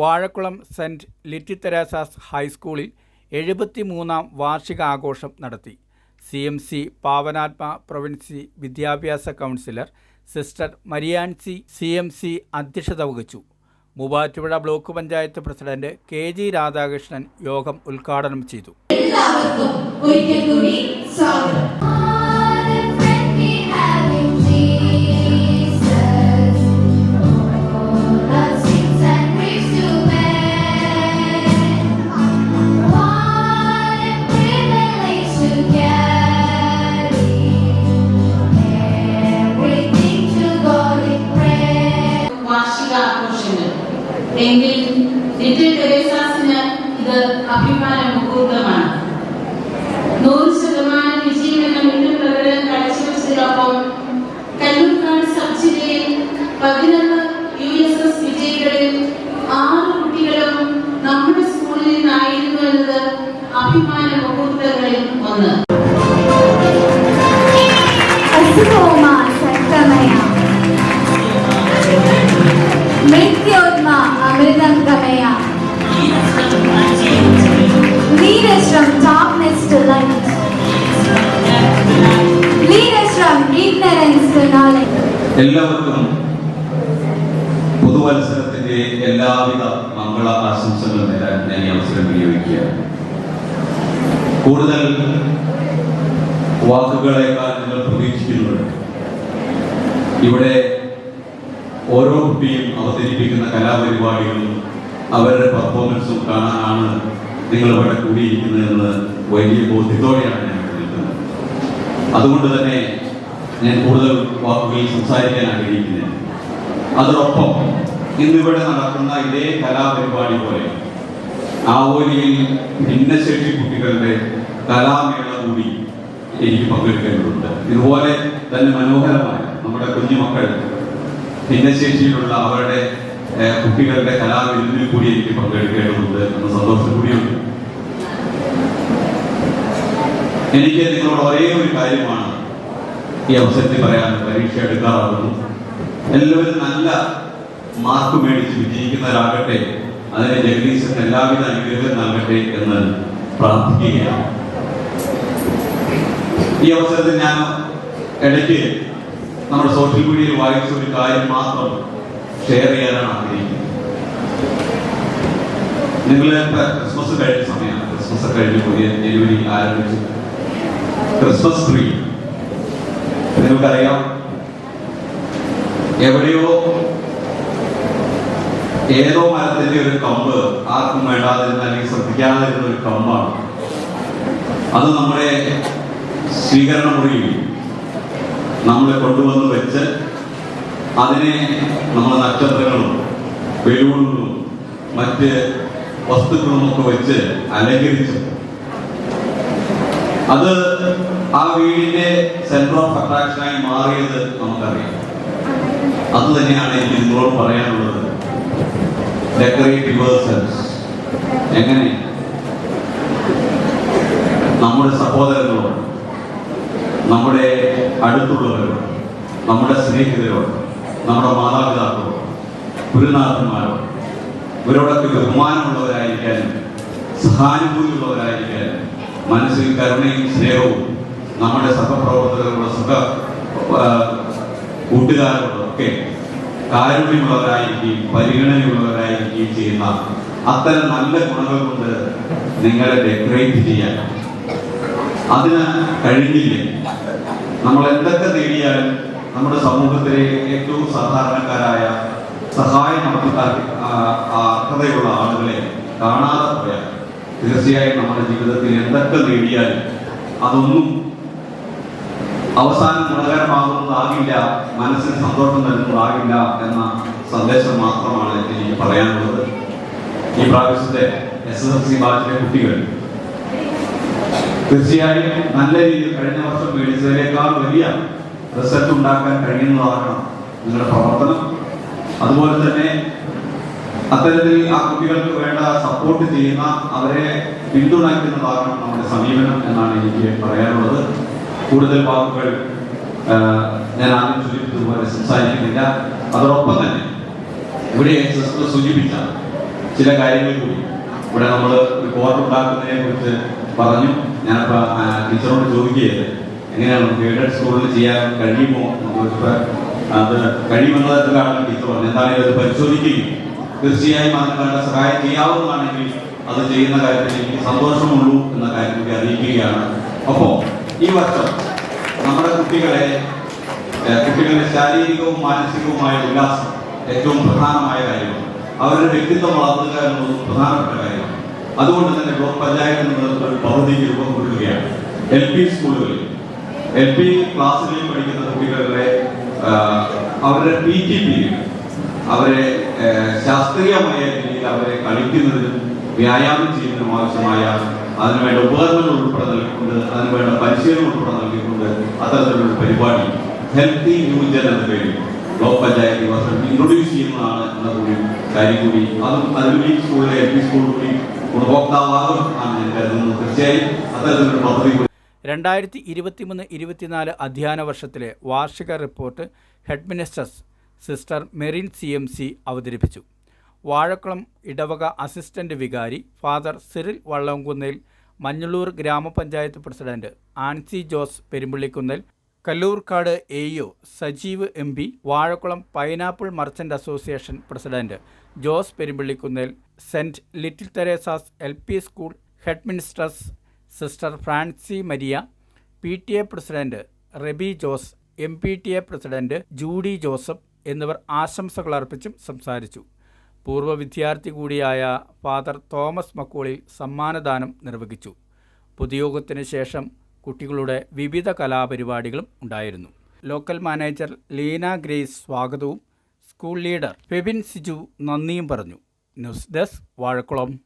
Vazhakulam saint Litty Teresa's ഹൈസ്കൂളിൽ എഴുപത്തിമൂന്നാം വാർഷികാഘോഷം നടത്തി. C M C Pavanatma province വിദ്യാഭ്യാസ councillor sister Mariancy C M C അധ്യക്ഷത വഹിച്ചു. Muvattupuzha block panchayat president K G Radhakrishnan യോഗം ഉദ്ഘാടനം ചെയ്തു. കാഴ്ചവെച്ചതിനൊപ്പം കല്ലൂർക്കാട് സബ് ജില്ലയിൽ പതിനൊന്ന് യു എസ് എസ് വിജയികളിൽ ആറ് കുട്ടികളും നമ്മുടെ സ്കൂളിൽ നിന്നായിരുന്നു എന്നത് അഭിമാന എല്ലാവർക്കും പുതുവത്സരത്തിന്റെ എല്ലാവിധ മംഗള ആശംസകളും നേരാൻ ഞാൻ ഈ അവസരം വിനിയോഗിക്കുകയാണ്. കൂടുതൽ വാക്കുകളെക്കാൾ നിങ്ങൾ പ്രതീക്ഷിക്കുന്നുണ്ട്. ഇവിടെ ഓരോ കുട്ടിയും അവതരിപ്പിക്കുന്ന കലാപരിപാടികളും അവരുടെ പെർഫോമൻസും കാണാനാണ് നിങ്ങൾ ഇവിടെ കൂടിയിരിക്കുന്നതെന്ന് വലിയ ബോധ്യത്തോടെയാണ് ഞാൻ അതുകൊണ്ട് തന്നെ ഞാൻ കൂടുതൽ വാക്കുകളിൽ സംസാരിക്കാൻ ആഗ്രഹിക്കുന്നില്ല. അതോടൊപ്പം ഇന്നിവിടെ നടക്കുന്ന ഇതേ കലാപരിപാടി പോലെ ആവോലിയിൽ ഭിന്നശേഷി കുട്ടികളുടെ കലാമേള കൂടി എനിക്ക് പങ്കെടുക്കേണ്ടതുണ്ട്. ഇതുപോലെ തന്നെ മനോഹരമായ നമ്മുടെ കുഞ്ഞുമക്കൾ ഭിന്നശേഷിയിലുള്ള അവരുടെ കുട്ടികളുടെ കലാവിരുന്നിൽ കൂടി എനിക്ക് പങ്കെടുക്കേണ്ടതുണ്ട് എന്ന സന്തോഷം കൂടിയുണ്ട്. എനിക്ക് നിങ്ങളോട് ഒരേ ഒരു കാര്യമാണ് ഈ അവസരത്തിൽ പറയാൻ പരീക്ഷ എടുക്കാറാകുന്നു എല്ലാവരും നല്ല മാർക്ക് മേടിച്ച് വിജയിക്കുന്നവരാകട്ടെ അതിന് ജഗദീശൻ എല്ലാവിധ അനുഗ്രഹം നൽകട്ടെ എന്ന് പ്രാർത്ഥിക്കുകയാണ്. ഈ അവസരത്തിൽ ഞാൻ ഇടയ്ക്ക് നമ്മുടെ സോഷ്യൽ മീഡിയയിൽ വായിച്ച ഒരു കാര്യം മാത്രം ഷെയർ ചെയ്യാനാണ് ആഗ്രഹിക്കുന്നത്. നിങ്ങൾ ക്രിസ്മസ് കഴിഞ്ഞ സമയമാണ്. ക്രിസ്മസ് കഴിഞ്ഞ് പുതിയ ജനുവരി ആരംഭിച്ചു. ക്രിസ്മസ് ട്രീ നിങ്ങൾക്കറിയാം. എവിടെയോ ഏതോ മരത്തിന്റെ ഒരു കമ്പ് ആർക്കും വേണ്ടാതിരുന്ന അല്ലെങ്കിൽ ശ്രദ്ധിക്കാതിരുന്ന ഒരു കമ്പാണ്. അത് നമ്മുടെ സ്വീകരണ മുറിയിൽ നമ്മളെ കൊണ്ടുവന്ന് വെച്ച് അതിനെ നമ്മൾ നക്ഷത്രങ്ങളും ബലൂണുകളും മറ്റ് വസ്തുക്കളും ഒക്കെ വെച്ച് അലങ്കരിച്ചു അത് ആ വീടിന്റെ സെന്റർ ഓഫ് അട്രാക്ഷനായി മാറിയത് നമുക്കറിയാം. അത് തന്നെയാണ് എനിക്ക് നിങ്ങളോട് പറയാനുള്ളത്. ഡെക്കറേറ്റീവ് എങ്ങനെ? നമ്മുടെ സഹോദരങ്ങളോട് നമ്മുടെ അടുത്തുള്ളവരോട് നമ്മുടെ സ്നേഹിതരോട് നമ്മുടെ മാതാപിതാക്കളോട് ഗുരുനാഥന്മാരോട് ഇവരോടൊക്കെ ബഹുമാനമുള്ളവരായിരിക്കാനും സഹാനുഭൂതിയുള്ളവരായിരിക്കാനും മനസ്സിൽ കരുണയും സ്നേഹവും നമ്മുടെ സഹപ്രവർത്തകരോട് സഹ കൂട്ടുകാരോടൊക്കെ കാരുണ്യമുള്ളവരായിരിക്കുകയും പരിഗണനയുള്ളവരായിരിക്കുകയും ചെയ്യുന്ന അത്തരം നല്ല ഗുണങ്ങൾ കൊണ്ട് നിങ്ങളെ ഡെക്കറേറ്റ് ചെയ്യാൻ. അതിന് കഴിഞ്ഞില്ലേ? നമ്മൾ എന്തൊക്കെ നേടിയാലും നമ്മുടെ സമൂഹത്തിലെ ഏറ്റവും സാധാരണക്കാരായ സഹായ നടത്താൻ അർഹതയുള്ള ആളുകളെ കാണാതെ പോയാൽ തീർച്ചയായും നമ്മുടെ ജീവിതത്തിൽ എന്തൊക്കെ നേടിയാലും അതൊന്നും അവസാനം ഗുണകരമാകുന്നതാകില്ല മനസ്സിന് സന്തോഷം നൽകുന്നതാകില്ല എന്ന സന്ദേശം മാത്രമാണ് എനിക്ക് പറയാനുള്ളത്. ഈ പ്രാവശ്യത്തെ എസ് എസ് എൽ സി ബാച്ചിലെ കുട്ടികൾ തീർച്ചയായും നല്ല രീതിയിൽ കഴിഞ്ഞ വർഷം മേടിച്ചതിനേക്കാൾ വലിയ റിസൾട്ട് ഉണ്ടാക്കാൻ കഴിയുന്നതാകണം നിങ്ങളുടെ പ്രവർത്തനം. അതുപോലെ തന്നെ അത്തരത്തിൽ ആ കുട്ടികൾക്ക് വേണ്ട സപ്പോർട്ട് ചെയ്യുന്ന അവരെ പിന്തുണയ്ക്കുന്നതാകണം നമ്മുടെ സമീപനം എന്നാണ് എനിക്ക് പറയാനുള്ളത്. കൂടുതൽ വാക്കുകൾ ഞാൻ ആദ്യം സൂചിപ്പിച്ചതുപോലെ സംസാരിക്കുന്നില്ല. അതോടൊപ്പം തന്നെ ഇവിടെ സിസ്റ്റർ സൂചിപ്പിച്ച ചില കാര്യങ്ങൾ കൂടി. ഇവിടെ നമ്മൾ റിപ്പോർട്ട് ഉണ്ടാക്കുന്നതിനെ കുറിച്ച് പറഞ്ഞു. ഞാനപ്പോൾ ടീച്ചറോട് ചോദിക്കുകയത് എങ്ങനെയാണ് ഗൈഡഡ് സ്കൂളിൽ ചെയ്യാൻ കഴിയുമോ? ചോദിച്ചപ്പോൾ അത് കഴിയുമെന്ന തരത്തിലാണ് ടീച്ചർ പറഞ്ഞു. എന്താണെങ്കിലും അത് പരിശോധിക്കുകയും തീർച്ചയായും അതിന് വേണ്ട സഹായം ചെയ്യാവുന്നതാണെങ്കിൽ അത് ചെയ്യുന്ന കാര്യത്തിൽ എനിക്ക് സന്തോഷമുള്ളൂ എന്ന കാര്യം കൂടി അറിയിക്കുകയാണ്. അപ്പോൾ ഈ വർഷം നമ്മുടെ കുട്ടികളെ കുട്ടികളുടെ ശാരീരികവും മാനസികവുമായ ഉല്ലാസം ഏറ്റവും പ്രധാനമായ കാര്യമാണ്. അവരുടെ വ്യക്തിത്വം വളർത്തുക എന്നുള്ളത് പ്രധാനപ്പെട്ട കാര്യമാണ്. അതുകൊണ്ട് തന്നെ ബ്ലോക്ക് പഞ്ചായത്തിൽ നിന്ന് ഒരു പദ്ധതി രൂപം കൊടുക്കുകയാണ്. എൽ പി സ്കൂളുകളിൽ. എൽ പി ക്ലാസ്സുകളിൽ പഠിക്കുന്ന കുട്ടികളുടെ അവരുടെ പി ടി പീരീഡ്. അവരെ ശാസ്ത്രീയമായ രീതിയിൽ അവരെ കളിക്കുന്നതിനും വ്യായാമം ചെയ്യുന്നതിനും ആവശ്യമായ അതിനുവേണ്ട ഉപകരണങ്ങൾ ഉൾപ്പെടെ നൽകിക്കൊണ്ട് അതിനുവേണ്ട പരിശീലനം ഉൾപ്പെടെ നൽകിക്കൊണ്ട് അത്തരത്തിലുള്ള പരിപാടി ഹെൽത്തി ന്യൂജൻ എന്ന പേരിൽ ബ്ലോക്ക് പഞ്ചായത്ത് വർഷം ഇൻട്രൊഡ്യൂസ് ചെയ്യുന്നതാണ് എന്ന കൂടി കാര്യം കൂടി അതും അതിൽ ഈ സ്കൂളിലെ എൽ പി സ്കൂൾ കൂടി ഗുണഭോക്താവാകും ആണ് ഞാൻ കരുതുന്നത്. തീർച്ചയായും അത്തരത്തിലുള്ള പദ്ധതി രണ്ടായിരത്തി ഇരുപത്തിമൂന്ന് ഇരുപത്തിനാല് അധ്യയന വർഷത്തിലെ വാർഷിക report headmistress sister Merin C M C അവതരിപ്പിച്ചു. വാഴക്കുളം ഇടവക അസിസ്റ്റന്റ് വികാരി ഫാദർ സിറിൽ വള്ളംകുന്നിൽ മഞ്ഞളൂർ ഗ്രാമപഞ്ചായത്ത് president Ancy Jose Perumpallikunnil Kallurkad A O Sajeev M P Vazhakulam pineapple merchant association president Jose Perumpallikunnil saint little Theresa's L P school headmistress sister Francy Maria P T A president Reby Jose M P T A president Judy Joseph എന്നിവർ ആശംസകൾ അർപ്പിച്ചും സംസാരിച്ചു. പൂർവ വിദ്യാർത്ഥി കൂടിയായ father Thomas മക്കോളി സമ്മാനദാനം നിർവഹിച്ചു. പൊതുയോഗത്തിന് ശേഷം കുട്ടികളുടെ വിവിധ കലാപരിപാടികളും ഉണ്ടായിരുന്നു. ലോക്കൽ മാനേജർ ലീന ഗ്രേസ് സ്വാഗതവും സ്കൂൾ ലീഡർ ഫെബിൻ സിജു നന്ദിയും പറഞ്ഞു. News desk Vazhakulam.